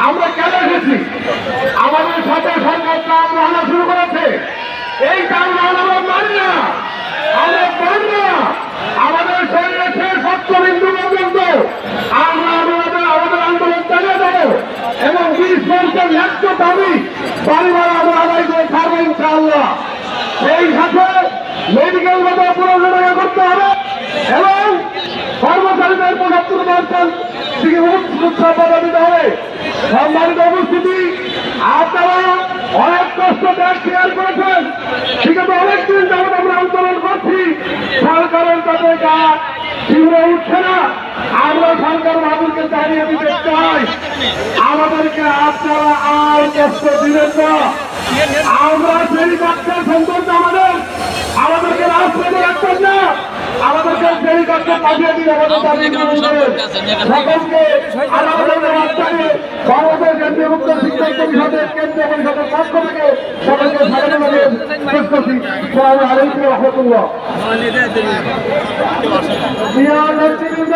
আমরা কেন এসেছি? আমাদের সাথে সরকার শুরু করেছে। এই দাম না। আমরা মানি না। আমাদের শরীরে শেষ সত্যবিন্দু পর্যন্ত আমরা আন্দোলন চালিয়ে দেবো এবং বিশ পঞ্চাশ দাবি পরিবার দিতে হবে সম্মানিত উপস্থিতি, আপনারা অনেক কষ্ট ত্যাগ শেয়ার করেছেন। আছে অনেকদিন যাবত আমরা আন্দোলন করছি। সরকারের তাদের শিবিরে উঠছে না, আমরা সরকার বাবুকে জানিয়ে দিতে চাই। আমাদেরকে আপনারা আর কষ্ট দিবেন না। আমরা সেই কাজটা সৌন্দর্য আমাদের, আমাদেরকে রাজপথে রাখবেন না। আমাদেরকে সেই কাজটা পাঠিয়ে দিন আমাদের দাবি সকলকে আমাদের রাজধানী বাংলাদেশ কেন্দ্রীয় মুক্ত শিক্ষক পরিষদের কেন্দ্রীয় পরিষদের পক্ষ থেকে সকলকে স্বাগত জানিয়ে শেষ করছি আলাইকুম রহমতুল্লাহ। নেতৃবৃন্দ।